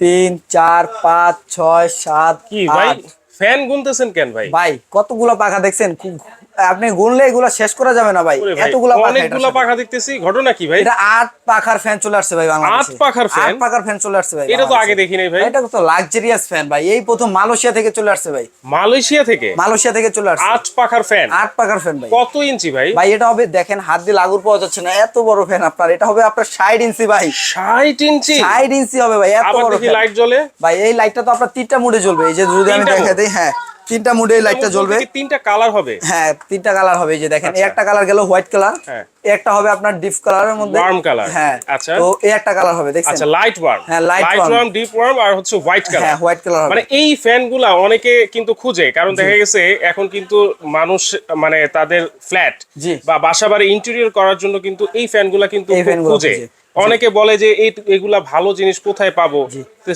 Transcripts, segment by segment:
তিন চার পাঁচ ছয় সাত কি ভাই? ফ্যান গুনতেছেন কেন ভাই? ভাই কতগুলো পাখা দেখছেন? আপনি গুনলে এগুলো শেষ করা যাবে না ভাই। এতগুলো অনেকগুলো পাখা দেখতেছি ঘটনা কি ভাই? এটা আট পাখার ফ্যান চলে আসছে ভাই বাংলাদেশে। আট পাখার fan? আট পাখার ফ্যান চলে আসছে ভাই এটা তো আগে দেখি নাই ভাই। এটা তো লাক্সারিয়াস ফ্যান ভাই। এই প্রথম মালয়েশিয়া থেকে চলে আসছে ভাই। মালয়েশিয়া থেকে? মালয়েশিয়া থেকে চলে আসছে। আট পাখার ফ্যান আট পাখার ফ্যান ভাই। কত ইঞ্চি ভাই? ভাই এটা হবে দেখেন হাত দিয়ে লাগুর পাওয়া যাচ্ছে না। এত বড় ফ্যান আপনার। এটা হবে আপনার ষাট ইঞ্চি ভাই। ষাট ইঞ্চি? ষাট ইঞ্চি হবে ভাই এত বড়। লাইট জ্বলে। ভাই এই লাইটটা তো আপনার তিনটা মুডে জ্বলবে। এই যে যদি আমি তিনটা দেখা mood? দিই হ্যাঁ। তিনটা মুডে এই লাইটটা জ্বলবে। তিনটা কালার হবে। হ্যাঁ তিনটা কালার হবে এই যে দেখেন। এই আচ্ছা। একটা কালার গেল হোয়াইট কালার হ্যাঁ। একটা হবে আপনার ডিপ কালারের মধ্যে। Warm color। হ্যাঁ আচ্ছা। তো এই একটা কালার হবে দেখছেন? আচ্ছা লাইট ওয়ার্ম হ্যাঁ, লাইট ওয়ার্ম ডিপ ওয়ার্ম আর হচ্ছে হোয়াইট কালার হ্যাঁ হোয়াইট কালার মানে এই ফ্যানগুলা অনেকে কিন্তু খুঁজে কারণ দেখা গেছে এখন কিন্তু মানুষ মানে তাদের ফ্ল্যাট বা বাসা বাড়ি ইন্টেরিয়র করার জন্য কিন্তু এই ফ্যানগুলা কিন্তু এই খুঁজে। অনেকে বলে যে এই এগুলা ভালো জিনিস কোথায় পাবো?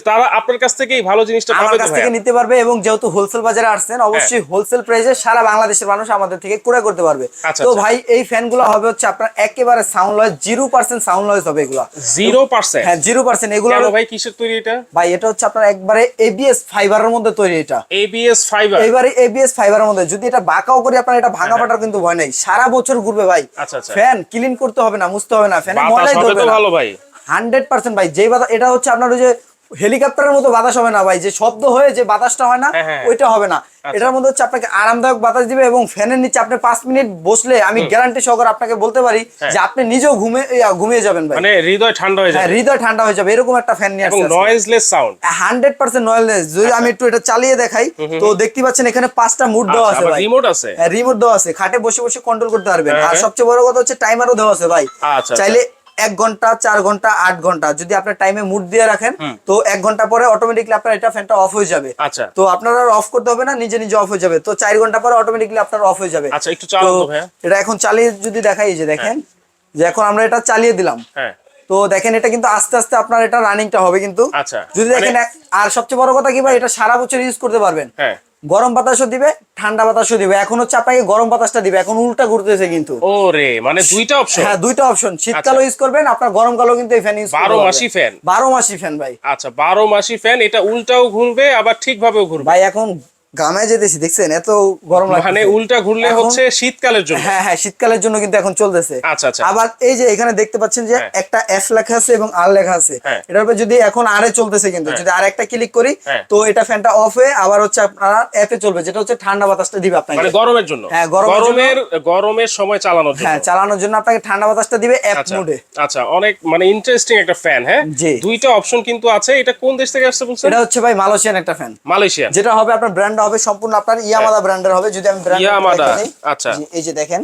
তারা আপনার কাছ থেকে এই ভালো জিনিসটা আমার কাছ থেকে নিতে পারবে এবং যেহেতু হোলসেল বাজারে আসছেন অবশ্যই হোলসেল প্রাইসে সারা বাংলাদেশের মানুষ আমাদের থেকে ক্রয় করতে পারবে। আচ্ছা, তো আচ্ছা। ভাই এই ফ্যানগুলো হবে হচ্ছে আপনার একেবারে sound less zero percent sound less হবে এগুলো। জিরো পার্সেন্ট হ্যাঁ জিরো পার্সেন্ট এগুলো ভাই কিসের তৈরি এটা? ভাই এটা হচ্ছে আপনার একবারে এবিএস ফাইবারের মধ্যে তৈরি এটা। এবিএস ফাইবার এবারে এবিএস ফাইবারের মধ্যে। যদি এটা বাঁকাও করি আপনার এটা ভাঙা ফাটার কিন্তু ভয় নেই। সারা বছর ঘুরবে ভাই। হ্যাঁ, আচ্ছা। ফ্যান ক্লিন করতে হবে না মুছতে হবে না। ফ্যানে বাতাস ময়লাই ধরবে ভালো ভাই। হান্ড্রেড পার্সেন্ট ভাই। যে এটা হচ্ছে আপনার ওই যে হেলিকপ্টারের মতো বাতাস হবে না ভাই যে শব্দ হয়ে যে বাতাসটা হয় না হ্যাঁ, হ্যাঁ। ওইটা হবে না। এটার মধ্যে হচ্ছে আপনাকে আরামদায়ক বাতাস দিবে এবং ফ্যানের নিচে আপনি পাঁচ মিনিট বসলে আমি গ্যারান্টি সহকারে আপনাকে বলতে পারি যে আপনি নিজেও ঘুমে ঘুমিয়ে যাবেন ভাই। মানে হৃদয় ঠান্ডা হয়ে হ্যাঁ যাবে। হৃদয় ঠান্ডা হয়ে যাবে এরকম একটা ফ্যান নিয়ে আসছে noiseless sound hundred percent noiseless যদি আমি একটু এটা চালিয়ে দেখাই তো দেখতে পাচ্ছেন এখানে পাঁচটা মুড দেওয়া আছে ভাই। রিমোট আছে? রিমোট দেওয়া আছে। খাটে বসে বসে কন্ট্রোল করতে পারবেন। হ্যাঁ, আর হ্যাঁ। সবচেয়ে বড় কথা হচ্ছে টাইমারও দেওয়া আছে ভাই। আচ্ছা, চাইলে এক ঘণ্টা চার ঘণ্টা আট ঘণ্টা। যদি আপনার টাইমে মুড দিয়ে রাখেন তো এক ঘণ্টা পরে অটোমেটিকলি আপনার এটা ফ্যানটা অফ হয়ে যাবে। আচ্ছা। তো আপনার আর অফ করতে হবে না নিজে নিজে অফ হয়ে যাবে। তো চার ঘণ্টা পরে অটোমেটিকলি আপনার অফ হয়ে যাবে। আচ্ছা, একটু চালান তো এটা এখন চালিয়ে যদি দেখাই যে দেখেন যে এখন আমরা এটা চালিয়ে দিলাম। হ্যাঁ। তো দেখেন এটা কিন্তু আস্তে আস্তে আপনার এটা রানিংটা হবে কিন্তু। আচ্ছা, যদি মানে- দেখেন আর সবচেয়ে বড় কথা কি ভাই এটা সারা বছর ইউজ করতে পারবেন। হ্যাঁ। গরম বাতাসও দিবে ঠান্ডা বাতাসও দিবে। এখন হচ্ছে আপনাকে গরম বাতাসটা দিবে। এখন উল্টা ঘুরতেছে কিন্তু। ও রে মানে দুইটা অপশন হ্যাঁ দুইটা অপশন শীতকালও ইউজ করবেন আপনার গরমকালও কিন্তু এই ফ্যান ইউজ বারো মাসি ফ্যান 12 মাসি ফ্যান ভাই। আচ্ছা বারো মাসি ফ্যান এটা উল্টাও ঘুরবে আবার ঠিকভাবেও ঘুরবে। ভাই এখন গামায় যেতেছি দেখছেন? এত গরম লাগছে মানে উল্টা ঘুরলে হচ্ছে শীতকালের জন্য। হ্যাঁ হ্যাঁ শীতকালের জন্য কিন্তু এখন চলতেছে। আচ্ছা, আচ্ছা। আবার এই যে এখানে দেখতে পাচ্ছেন যে হ্যাঁ। একটা এফ লেখা আছে এবং আর লেখা আছে। হ্যাঁ। এটার উপরে যদি এখন আরে চলতেছে কিন্তু যদি আর একটা ক্লিক করি হ্যাঁ। তো এটা ফ্যানটা অফ হয়ে আবার হচ্ছে আপনার এফে চলবে যেটা হচ্ছে ঠান্ডা বাতাসটা দিবে আপনাকে। মানে গরমের জন্য। হ্যাঁ, গরমের গরমের সময় চালানোর জন্য। হ্যাঁ চালানোর জন্য আপনাকে ঠান্ডা বাতাসটা দিবে অ্যাপ আচ্ছা মোডে আচ্ছা অনেক মানে ইন্টারেস্টিং একটা ফ্যান হ্যাঁ? জি। দুইটা অপশন কিন্তু আছে। এটা কোন দেশ থেকে আসছে বলছেন? এটা হচ্ছে ভাই মালয়েশিয়ান একটা ফ্যান মালয়েশিয়া যেটা হবে আপনার ব্র্যান্ড হবে সম্পূর্ণ আপনার ইয়ামাদা ব্র্যান্ডের হবে যদি আমি ব্র্যান্ড ইয়ামাদা, আচ্ছা। এই যে দেখেন।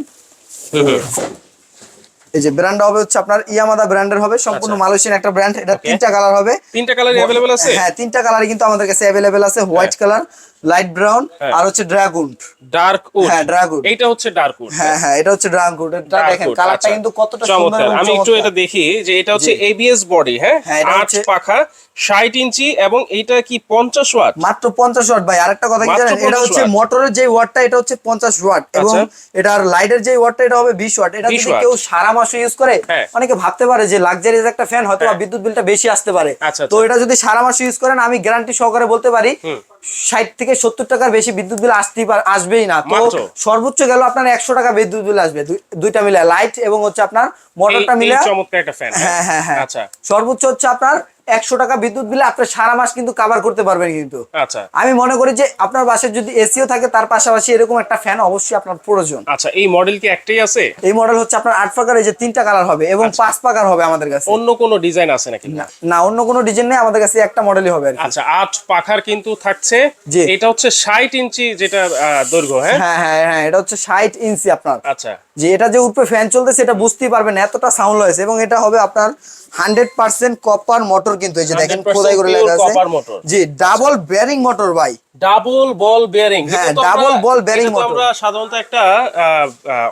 এই যে ব্র্যান্ড হবে হচ্ছে আপনার ইয়ামাদা ব্র্যান্ডের হবে সম্পূর্ণ মালয়েশিয়ান একটা ব্র্যান্ড এটা তিনটা কালার হবে। তিনটা কালার অ্যাভেলেবল আছে? হ্যাঁ তিনটা কালারই কিন্তু আমাদের কাছে অ্যাভেলেবেল আছে হোয়াইট কালার লাইট ব্রাউন। আর হচ্ছে ড্রাগন ডার্ক উড হ্যাঁ, wood। এইটা হচ্ছে ডার্ক উড হ্যাঁ হ্যাঁ এটা হচ্ছে ড্রাগন এটা দেখেন কালারটা কিন্তু কতটা সুন্দর আচ্ছা। আমি একটু এটা দেখি যে এটা হচ্ছে এবিএস বডি হ্যাঁ? হ্যাঁ, এটা আট পাখা। ষাট ইঞ্চি এবং এইটা কি পঞ্চাশ ওয়াট? মাত্র পঞ্চাশ ওয়াট ভাই আরেকটা কথা কি জানেন? এটা হচ্ছে মোটরের যে ওয়াটটা এটা হচ্ছে পঞ্চাশ ওয়াট এবং আচ্ছা। এটার লাইটের যে ওয়াটটা এটা হবে বিশ ওয়াট। এটা যদি কেউ সারা মাস ইউজ করে হ্যাঁ। অনেকে ভাবতে পারে যে লাক্সারিয়াস একটা ফ্যান হয়তো বা বিদ্যুৎ বিলটা বেশি আসতে পারে। আচ্ছা, তো এটা যদি সারা মাস ইউজ করেন আমি গ্যারান্টি সহকারে বলতে পারি ষাট থেকে সত্তর টাকার বেশি বিদ্যুৎ বিল আসতেই পার আসবেই না। তো সর্বোচ্চ গেল আপনার একশো টাকা বিদ্যুৎ বিল আসবে। দুই- দুইটা মিলে লাইট এবং হচ্ছে আপনার মোটরটা মিলে চমৎকার একটা ফ্যান হ্যাঁ হ্যাঁ হ্যাঁ। আচ্ছা। সর্বোচ্চ হচ্ছে আপনার একশো টাকা বিদ্যুৎ বিলে আপনি সারা মাস কিন্তু কাভার করতে পারবেন কিন্তু। আচ্ছা। আমি মনে করি যে আপনার বাসায় যদি এসিও থাকে তার পাশাপাশি এরকম একটা ফ্যান অবশ্যই আপনার প্রয়োজন। আচ্ছা এই মডেল কি একটাই আছে? এই মডেল হচ্ছে আপনার আট পাকার এই যে তিনটা কালার হবে এবং পাঁচ পাকার হবে আমাদের কাছে। অন্য কোনো ডিজাইন আছে নাকি? না অন্য কোনো ডিজাইন নেই আমাদের কাছে একটা মডেলই হবে। আচ্ছা আট পাখার কিন্তু থাকছে। জি। এটা হচ্ছে ষাট ইঞ্চি যেটা দৈর্ঘ্য হ্যাঁ? হ্যাঁ হ্যাঁ হ্যাঁ এটা হচ্ছে ষাট ইঞ্চি আপনার। আচ্ছা। যে এটা যে উপরে ফ্যান চলতেছে এটা বুঝতেই পারবেন এতটা সাউন্ড হয়েছে এবং এটা হবে আপনার হান্ড্রেড পার্সেন্ট কপার মোটর কিন্তু এই যে দেখেন খোদাই করে লেখা আছে। জি ডাবল বেয়ারিং মোটর ভাই। ডাবল বল বেয়ারিং হ্যাঁ, double ball bearing motor। আমরা সাধারণত একটা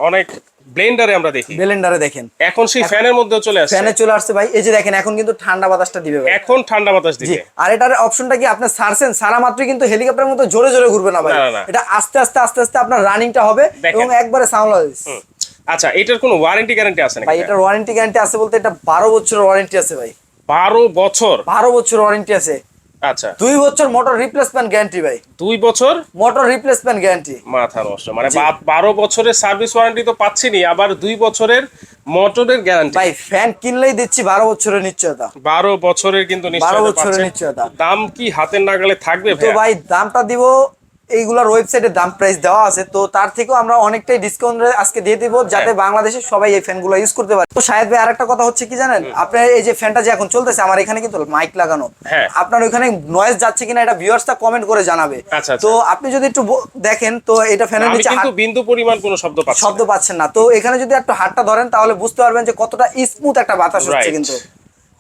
অনেক ব্লেন্ডারে আমরা দেখি। বেলেন্ডারে দেখেন। এখন সেই ফ্যানের মধ্যে চলে আসছে। ফ্যানে চলে আসছে ভাই। এই যে দেখেন এখন কিন্তু ঠান্ডা বাতাসটা দিবে ভাই। এখন ঠান্ডা বাতাস দিবে। আর এটার অপশনটা কি? আপনি সারছেন সারা মাত্রই কিন্তু হেলিকপ্টারের মতো জোরে জোরে ঘুরবে না ভাই। এটা আস্তে আস্তে আস্তে আস্তে আপনার রানিংটা হবে। এবং একবারে সাউন্ড হুম। আচ্ছা এটার কোনো ওয়ারেন্টি গ্যারান্টি আছে ভাই এটার ওয়ারেন্টি গ্যারান্টি আছে বলতে এটা বারো বছরের ওয়ারেন্টি আছে ভাই। বারো বছর। বারো বছর ওয়ারেন্টি আছে। আচ্ছা। দুই বছর মোটর রিপ্লেসমেন্ট গ্যারান্টি ভাই। দুই বছর? মোটর রিপ্লেসমেন্ট গ্যারান্টি মাথা নষ্ট। মানে বারো বছরের সার্ভিস ওয়ারেন্টি তো পাচ্ছিনি আবার দুই বছরের মোটরের গ্যারান্টি ভাই ফ্যান কিনলেই দিচ্ছি বারো বছরের নিশ্চয়তা। বারো বছরের কিন্তু নিশ্চয়তা বছরের। নিশ্চয়তা। দাম কি হাতের নাগালে থাকবে তো ভাই দামটা দিব এইগুলার ওয়েবসাইটে দাম প্রাইস দেওয়া আছে তো তার থেকেও আমরা অনেকটাই ডিসকাউন্ট আজকে দিয়ে দিব যাতে বাংলাদেশের সবাই এই ফ্যানগুলো ইউজ করতে পারে। তো শাহেদ ভাই আরেকটা কথা হচ্ছে কি জানেন? আপনার এই যে ফ্যানটা যে এখন চলতেছে আমার এখানে কিন্তু মাইক লাগানো। হ্যাঁ। আপনার ওইখানে নয়েজ যাচ্ছে কিনা এটা ভিউয়ার্সটা কমেন্ট করে জানাবে। আচ্ছা, আচ্ছা। তো আপনি যদি একটু দেখেন তো এটা ফ্যানের নিচে কিন্তু বিন্দু পরিমাণ কোনো শব্দ পাচ্ছি শব্দ পাচ্ছেন না। তো এখানে যদি একটু হাতটা ধরেন তাহলে বুঝতে পারবেন যে কতটা স্মুথ একটা বাতাস হচ্ছে কিন্তু।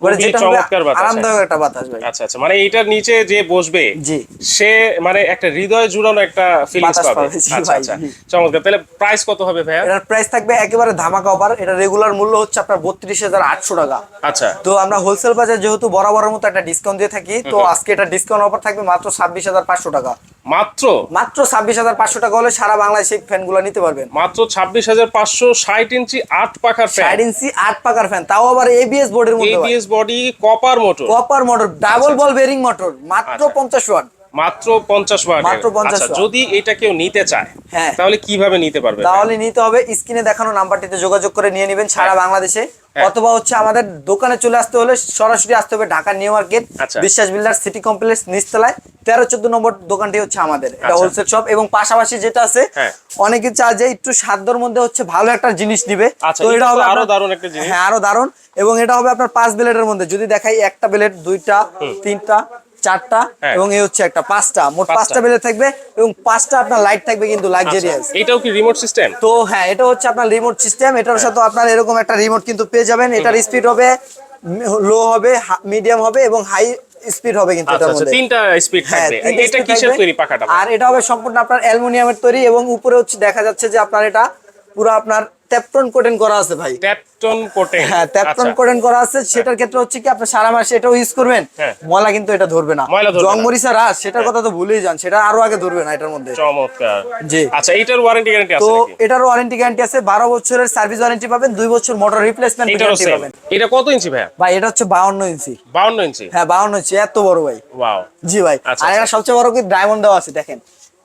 মানে যেটা চমৎকার বাতাস, আরামদায়ক একটা বাতাস ভাই। আচ্ছা আচ্ছা মানে এইটার নিচে যে বসবে জি। সে মানে একটা হৃদয় জুড়ানো একটা ফিলিংস পাবে। পাবে, আচ্ছা আচ্ছা চমৎকার তাহলে প্রাইস কত হবে এটার প্রাইস থাকবে একেবারে ধামাকা অফার এটা রেগুলার মূল্য হচ্ছে আপনার বত্রিশ হাজার আটশো টাকা। আচ্ছা। তো আমরা হোলসেল বাজার যেহেতু বরাবরের মতো একটা ডিসকাউন্ট দিয়ে থাকি তো আজকে এটা ডিসকাউন্ট অফার থাকবে মাত্র ছাব্বিশ হাজার পাঁচশো টাকা। মাত্র? মাত্র ছাব্বিশ হাজার পাঁচশো টাকা হলে সারা বাংলাদেশে এই ফ্যানগুলো নিতে পারবেন। মাত্র ছাব্বিশ হাজার পাঁচশো ষাট ইঞ্চি আট পাখার ফ্যান ষাট ইঞ্চি আট পাখার ফ্যান তাও আবার এবিএস বোর্ডের মধ্যে ABS body copper motor copper motor double ball bearing motor মাত্র আচ্ছা। পঞ্চাশ ওয়াট মাত্র পঞ্চাশ মাত্র 50 watt। যদি এটা কেউ নিতে চায় হ্যাঁ। তাহলে কীভাবে নিতে পারবে তাহলে নিতে হবে স্ক্রিনে দেখানো নাম্বারটিতে যোগাযোগ করে নিয়ে নেবেন সারা হ্যাঁ। বাংলাদেশে হ্যাঁ। অথবা হচ্ছে আমাদের দোকানে চলে আসতে হলে সরাসরি আসতে হবে ঢাকা নিউ মার্কেট আচ্ছা। বিশ্বাস বিল্ডার সিটি কমপ্লেক্স নিচতলায় তেরো চোদ্দ নম্বর দোকানটি হচ্ছে আমাদের এটা আচ্ছা। হোলসেল শপ এবং পাশাপাশি যেটা আছে হ্যাঁ। অনেকে চায় যে একটু সাধ্যর মধ্যে হচ্ছে ভালো একটা জিনিস নিবে আচ্ছা, এটা তো আরও দারুণ একটা জিনিস। হ্যাঁ আরও দারুণ এবং এটা হবে আপনার পাঁচ ব্লেডের মধ্যে যদি দেখাই একটা ব্লেড দুইটা তিনটা চারটা হ্যাঁ। এবং এই হচ্ছে একটা পাঁচটা। মোট পাঁচটা। ব্লেড থাকবে এবং পাঁচটা আপনার লাইট থাকবে কিন্তু লাক্সারিয়াস আচ্ছা, এটাও কি রিমোট সিস্টেম তো হ্যাঁ এটা হচ্ছে আপনার রিমোট সিস্টেম হ্যাঁ। এটার সাথে আপনার এরকম একটা রিমোট কিন্তু পেয়ে যাবেন। এটার স্পিড হবে লো হবে মিডিয়াম হবে এবং হাই স্পিড হবে কিন্তু আচ্ছা এটার আচ্ছা মধ্যে। তিনটা স্পিড হ্যাঁ, থাকবে। এটা কিসের তৈরি পাখাটা? আর এটা হবে সম্পূর্ণ আপনার অ্যালুমিনিয়ামের তৈরি এবং উপরে হচ্ছে দেখা যাচ্ছে যে আপনার এটা পুরো আপনার ট্যাপটন কোটেন করা আছে ভাই। ট্যাপটন কোটে হ্যাঁ ট্যাপটন কোটেন করা আছে। সেটার ক্ষেত্রে হচ্ছে কি আপনি সারা মাসে এটাও ইউজ করবেন। হ্যাঁ। ময়লা কিন্তু এটা ধরবে না। জং। মরিচা রাস সেটার কথা তো ভুলেই যান। সেটা আরও আগে ধরবে না এটার মধ্যে। চমৎকার। জি। আচ্ছা এটার ওয়ারেন্টি গ্যারান্টি আছে নাকি? এটারও ওয়ারেন্টি গ্যারান্টি আছে। বারো বছরের সার্ভিস ওয়ারেন্টি পাবেন দুই বছর মোটর রিপ্লেসমেন্ট গ্যারান্টি পাবেন। এটা কত ইঞ্চি ভাইয়া? ভাই এটা হচ্ছে বাউন্ন ইঞ্চি। বাউন্ন ইঞ্চি? হ্যাঁ বাউন্ন ইঞ্চি। এত বড় ভাই। ওয়াও। জি ভাই। আচ্ছা, আর এটা আচ্ছা। সবচেয়ে বড় কি ডায়মন্ড দেওয়া আছে দেখেন।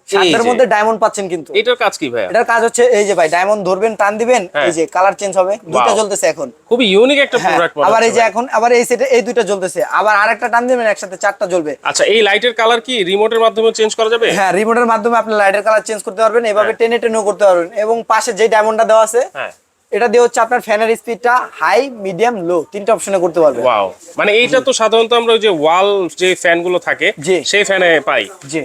সাতের যে। মধ্যে ডায়মন্ড পাচ্ছেন কিন্তু। এটার কাজ কি ভাই এটার কাজ হচ্ছে এই যে ভাই ডায়মন্ড ধরবেন টান দিবেন হ্যাঁ। এই যে কালার চেঞ্জ হবে দুইটা জ্বলতেছে এখন। খুবই ইউনিক একটা হ্যাঁ, প্রোডাক্ট আবার এই যে এখন আবার এই সেটে এই দুইটা জ্বলতেছে। আবার আরেকটা টান দিবেন একসাথে চারটা জ্বলবে। আচ্ছা এই লাইটের কালার কি রিমোটের মাধ্যমে চেঞ্জ করা যাবে? হ্যাঁ রিমোটের মাধ্যমে আপনি লাইটের কালার চেঞ্জ করতে পারবেন এভাবে হ্যাঁ। টেনে টেনেও করতে পারবেন। এবং পাশে যে ডায়মন্ডটা দেওয়া আছে হ্যাঁ। এটা দিয়ে হচ্ছে আপনার ফ্যানের স্পিডটা হাই মিডিয়াম লো তিনটা অপশনে করতে পারবেন ওয়াও মানে এইটা তো সাধারণত আমরা যে ওয়াল যে ফ্যানগুলো থাকে সেই ফ্যানে পাই।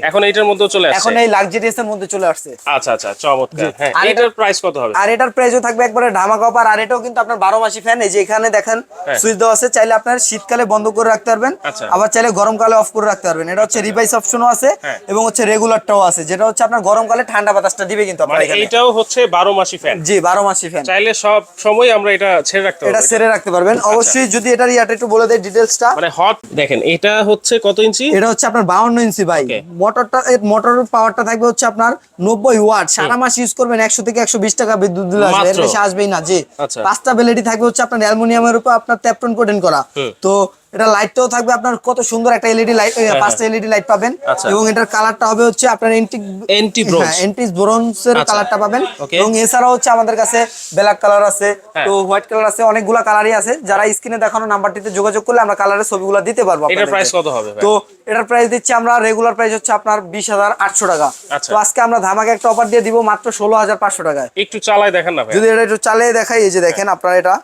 এখন এইটার মধ্যে চলে আসছে। এখন এই লাক্সারিয়াস এর মধ্যে চলে আসছে। আচ্ছা আচ্ছা চমৎকার। হ্যাঁ। আর এটার প্রাইস কত হবে? আর এটার প্রাইসও থাকবে একবারে ধামাকা অফার আর এটাও কিন্তু আপনার বারো মাসি ফ্যান এই যে এখানে দেখেন হ্যাঁ। সুইচ দেওয়া আছে চাইলে আপনার শীতকালে বন্ধ করে রাখতে পারবেন আচ্ছা। আবার চাইলে গরমকালে অফ করে রাখতে পারবেন। এটা হচ্ছে রিভাইস অপশনও আছে হ্যাঁ। এবং হচ্ছে রেগুলারটাও আছে যেটা হচ্ছে আপনার গরমকালে ঠান্ডা বাতাসটা দিবে কিন্তু আপনার মানে এখানে। এইটাও হচ্ছে বারো মাসি ফ্যান জি বারো মাসি ফ্যান চাইলে সব সময় আমরা এটা ছেড়ে রাখতে এটা ছেড়ে রাখতে পারবেন। অবশ্যই যদি এটার ইয়াটা একটু বলে দেয় ডিটেইলসটা মানে হট দেখেন এটা হচ্ছে কত ইঞ্চি? এটা হচ্ছে আপনার বাউন্ন ইঞ্চি ভাই। মোটরটা মোটরের পাওয়ারটা থাকবে হচ্ছে আপনার নব্বই ওয়াট। সারা মাস ইউজ করবেন একশো থেকে একশো বিশ টাকা বিদ্যুৎ বিল আসবে। এর বেশি আসবেই না জি। আচ্ছা। পাঁচটা বেলেডি থাকবে হচ্ছে আপনার অ্যালুমিনিয়ামের উপর আপনার ট্যাপটন কোটেন করা। তো এটা লাইটটাও থাকবে। আপনার কত সুন্দর একটা এলইডি লাইট পাঁচটা এলইডি লাইট পাবেন। আচ্ছা। এবং এটার কালারটা হবে হচ্ছে আপনার এন্টিক Anti bronze। এন্টিস ব্রোঞ্জের। কালারটা পাবেন। এবং এছাড়াও হচ্ছে আমাদের কাছে ব্ল্যাক কালার আছে হ্যাঁ। তো হোয়াইট কালার আছে অনেকগুলা কালারই আছে। যারা স্ক্রিনে দেখানো নাম্বারটিতে যোগাযোগ করলে আমরা কালারের ছবিগুলো দিতে পারব এটার প্রাইস কত হবে তো এটার প্রাইস দিচ্ছি আমরা রেগুলার প্রাইস হচ্ছে আপনার বিশ হাজার আটশো টাকা। আচ্ছা। তো আজকে আমরা ধামাকে একটা অফার দিয়ে দিব মাত্র ষোলো হাজার পাঁচশো টাকায়। একটু চালায় দেখেন না ভাই। যদি এটা একটু চালিয়ে দেখাই এই যে দেখেন আপনার এটা।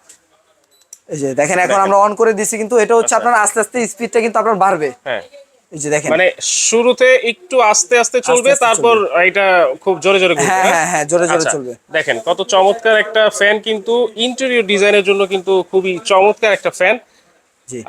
এই যে দেখেন এখন আমরা অন করে দিছি কিন্তু এটা হচ্ছে আপনার আস্তে আস্তে স্পিডটা কিন্তু আপনার বাড়বে। হ্যাঁ। এই যে দেখেন। মানে শুরুতে একটু আস্তে আস্তে চলবে তারপর এটা খুব জোরে জোরে ঘুরবে হ্যাঁ হ্যাঁ? হ্যাঁ হ্যাঁ জোরে জোরে আচ্ছা, চলবে। দেখেন কত চমৎকার একটা ফ্যান কিন্তু ইন্টেরিয়র ডিজাইনের জন্য কিন্তু খুবই চমৎকার একটা ফ্যান জি।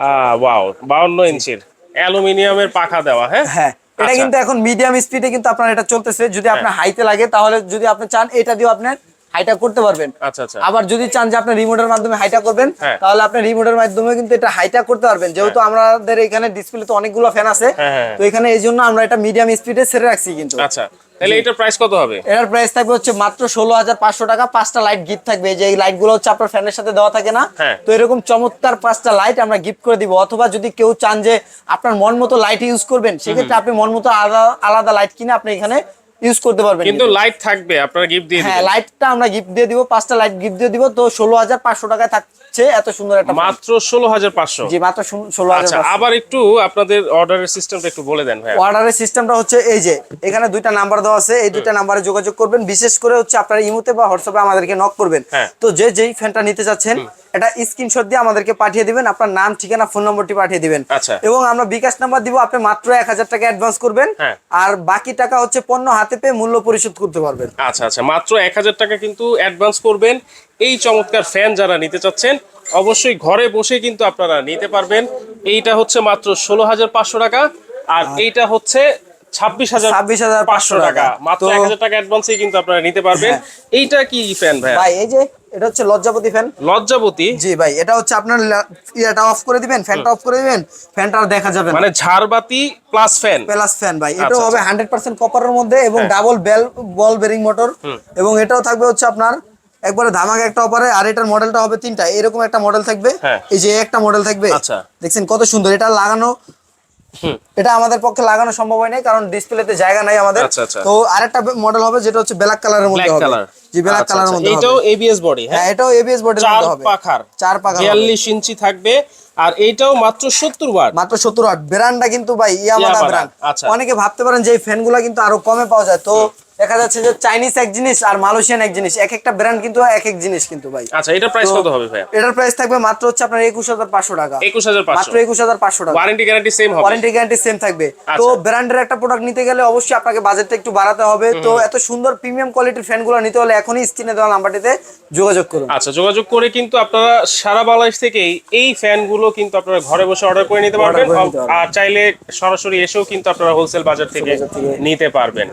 ওয়াও বাউন্ন ইঞ্চির অ্যালুমিনিয়ামের পাখা দেওয়া হ্যাঁ? হ্যাঁ এটা আচ্ছা। কিন্তু এখন মিডিয়াম স্পিডে কিন্তু আপনার এটা চলতেছে। যদি আপনার হাইতে লাগে তাহলে যদি আপনি চান এটা দিয়েও আপনার হাইটা করতে পারবেন। আচ্ছা আচ্ছা। আবার যদি চান যে আপনি রিমোটের মাধ্যমে হাইটা করবেন হ্যাঁ। তাহলে আপনি রিমোটের মাধ্যমে কিন্তু এটা হাইটা করতে পারবেন। যেহেতু আমাদের এখানে ডিসপ্লেতে অনেকগুলো ফ্যান আছে হ্যাঁ, হ্যাঁ। তো এখানে এই জন্য আমরা এটা মিডিয়াম স্পিডে ছেড়ে রাখছি কিন্তু। আচ্ছা তাহলে এটার প্রাইস কত হবে? এটার প্রাইস থাকবে হচ্ছে মাত্র ষোলো হাজার পাঁচশো টাকা পাঁচটা লাইট গিফট থাকবে। এই যে এই লাইটগুলো হচ্ছে আপনার ফ্যানের সাথে দেওয়া থাকে না হ্যাঁ। তো এরকম চমৎকার পাঁচটা লাইট আমরা গিফট করে দিব। অথবা যদি কেউ চান যে আপনার মন মতো লাইট ইউজ করবেন সেক্ষেত্রে আপনি মন মতো আলাদা আলাদা লাইট কিনে আপনি এখানে ইউজ করতে পারবেন কিন্তু লাইট থাকবে আপনারা গিফট দিয়ে হ্যাঁ লাইটটা আমরা গিফট দিয়ে দিব পাঁচটা লাইট গিফট দিয়ে দিব তো ষোলো হাজার পাঁচশো টাকায় থাকছে এত সুন্দর একটা মাত্র ষোলো হাজার পাঁচশো। জি মাত্র ষোলো আচ্ছা হাজার আবার একটু আপনাদের অর্ডারের সিস্টেমটা একটু বলে দেন ভাই অর্ডারের সিস্টেমটা হচ্ছে এই যে এখানে দুইটা নাম্বার দেওয়া আছে এই দুইটা নাম্বারে যোগাযোগ করবেন। বিশেষ করে হচ্ছে আপনারা ইমোতে বা হোয়াটসঅ্যাপে আমাদেরকে নক করবেন। হ্যাঁ। তো যে যেই ফ্যানটা নিতে চাচ্ছেন এটা স্ক্রিনশট দিয়ে আমাদেরকে পাঠিয়ে দিবেন আপনার নাম ঠিকানা ফোন নম্বরটি পাঠিয়ে দিবেন। আচ্ছা। এবং আমরা বিকাশ নাম্বার দিব আপনি মাত্র এক হাজার টাকা অ্যাডভান্স করবেন। হ্যাঁ। আর বাকি টাকা হচ্ছে পণ্য হাতে পেয়ে মূল্য পরিশোধ করতে পারবেন। আচ্ছা আচ্ছা মাত্র এক হাজার টাকা কিন্তু অ্যাডভান্স করবেন। এই চমৎকার ফ্যান যারা নিতে চাচ্ছেন অবশ্যই ঘরে বসে কিন্তু আপনারা নিতে পারবেন। এইটা হচ্ছে মাত্র ষোলো হাজার পাঁচশো টাকা। আর এইটা হচ্ছে ছাব্বিশ হাজার 26,500 পাঁচশো টাকা। মাত্র এক হাজার টাকা অ্যাডভান্সে কিন্তু আপনারা নিতে পারবেন। এইটা কি ফ্যান ভাই ভাই এই যে এটা হচ্ছে লজ্জাপতি ফ্যান লজ্জাবতী? জি ভাই এটা হচ্ছে আপনার অফ করে দিবেন ফ্যানটা অফ করে দিবেন ফ্যানটা আর দেখা যাবে মানে ঝাড়বাতি প্লাস ফ্যান প্লাস ফ্যান ভাই আচ্ছা, হবে আচ্ছা। কপারের মধ্যে এবং। Double bell ball bearing motor এবং এটাও থাকবে হচ্ছে আপনার একবারে ধামাকা একটা অপারে আর এটার মডেলটা হবে তিনটা। এরকম একটা মডেল থাকবে। হ্যাঁ। এই যে একটা মডেল থাকবে। আচ্ছা। দেখছেন কত সুন্দর এটা লাগানো। এটা আমাদের পক্ষে লাগানো সম্ভব হয় নাই কারণ ডিসপ্লেতে জায়গা নাই আমাদের। আচ্ছা, আচ্ছা। তো আরেকটা মডেল হবে যেটা হচ্ছে ব্ল্যাক কালারের মধ্যে হবে। কালার জি ব্ল্যাক কালারের মধ্যে হবে। এইটাও এবিএস বডি হ্যাঁ? এটাও এবিএস বডির চার মধ্যে হবে। পাখার। চার পাখার হবে। বিয়াল্লিশ ইঞ্চি থাকবে আর এইটাও মাত্র সত্তর ওয়াট মাত্র 70 ওয়াট ব্র্যান্ডটা কিন্তু ভাই ইয়ামাদা ব্র্যান্ড আচ্ছা। অনেকে ভাবতে পারেন যে এই ফ্যানগুলো কিন্তু আরও কমে পাওয়া যায়। তো দেখা যাচ্ছে যে চাইনিজ এক জিনিস আর মালয়েশিয়ান এক জিনিস। এক একটা ব্র্যান্ড কিন্তু এক এক জিনিস কিন্তু ভাই। আচ্ছা এটার প্রাইস কত হবে ভাই এটার প্রাইস থাকবে মাত্র হচ্ছে আপনার একুশ হাজার পাঁচশো টাকা। একুশ হাজার পাঁচশো। মাত্র একুশ হাজার পাঁচশো টাকা। ওয়ারেন্টি গ্যারান্টি সেম হবে। ওয়ারেন্টি গ্যারান্টি সেম থাকবে। তো আচ্ছা। ব্র্যান্ডের একটা প্রোডাক্ট নিতে গেলে অবশ্যই আপনাকে বাজেটটা একটু বাড়াতে হবে। তো এত সুন্দর প্রিমিয়াম কোয়ালিটির ফ্যানগুলো নিতে হলে এখনই স্ক্রিনে দেওয়া নাম্বারটিতে যোগাযোগ করুন। আচ্ছা যোগাযোগ করে কিন্তু আপনারা সারা বাংলাদেশ থেকেই এই ফ্যানগুলো কিন্তু আপনারা ঘরে বসে অর্ডার করে নিতে পারবেন। আর চাইলে সরাসরি এসেও কিন্তু আপনারা হোলসেল বাজার থেকে নিতে পারবেন।